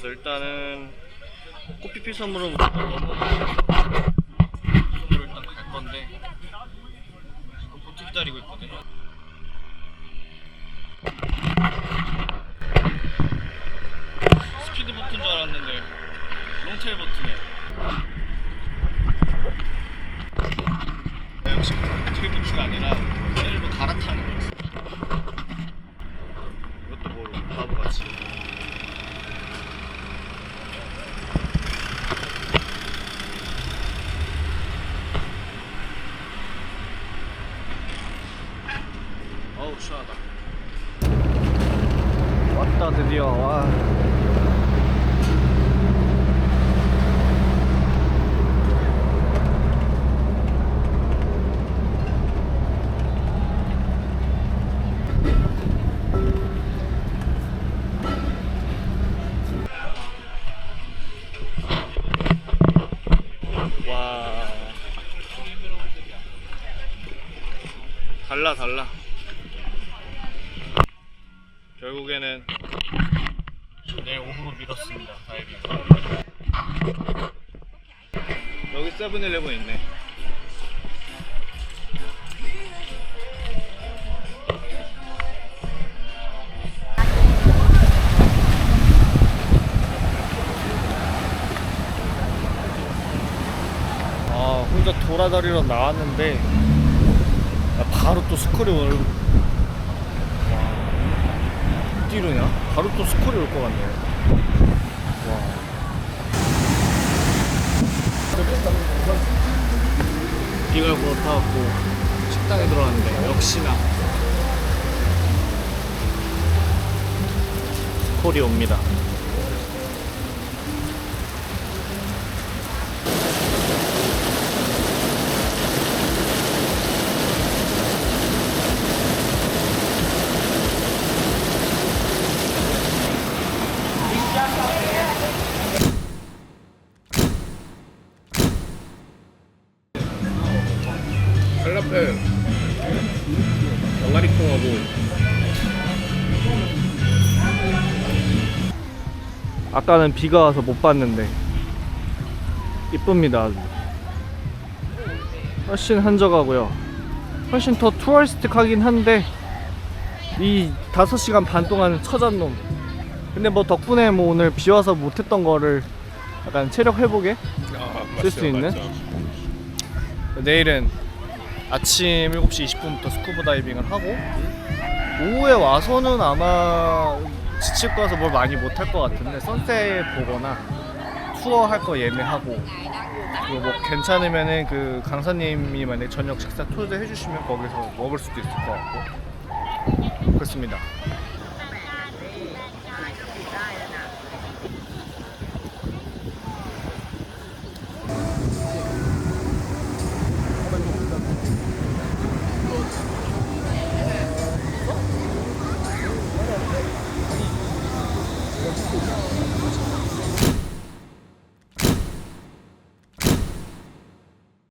그래서 일단은 일단 넘어가서 섬으로 일단 갈 건데 지금 보트 기다리고 있거든요. 스피드 보트인 줄 알았는데 롱테일 보트네. 역시 롱테일 보트가 아니라 세일로 갈아타는 거였어. 이것도 뭐 바보같이. 어우 시원하다 왔다 드디어 와 와. 달라 달라. 결국에는 내일 오후로 미뤘습니다. 다이빙. 여기 세븐일레븐 있네. 아 혼자 돌아다니러 나왔는데 아, 바로 또 올. 와 뛰르냐? 바로 또 스콜이 올 것 같네. 와. 비가 보러 타갖고 식당에 들어왔는데 역시나 스콜이 옵니다. 팔라펠 병아리콩하고. 아까는 비가 와서 못 봤는데 이쁩니다 아주. 훨씬 한적하고요. 훨씬 더 투어리스틱하긴 한데 이 5시간 반 동안 처잔 놈. 근데 뭐 덕분에 뭐 오늘 비 와서 못했던 거를 약간 체력 회복에 아, 쓸수 있는? 내일은 아침 7시 20분부터 스쿠버 다이빙을 하고 오후에 와서는 아마 지칠 거라서 뭘 많이 못 할 것 같은데 선셋 보거나 투어 할 거 예매하고 그리고 뭐 괜찮으면은 그 강사님이 만약 저녁 식사 초대해 주시면 거기서 먹을 수도 있을 것 같고 그렇습니다.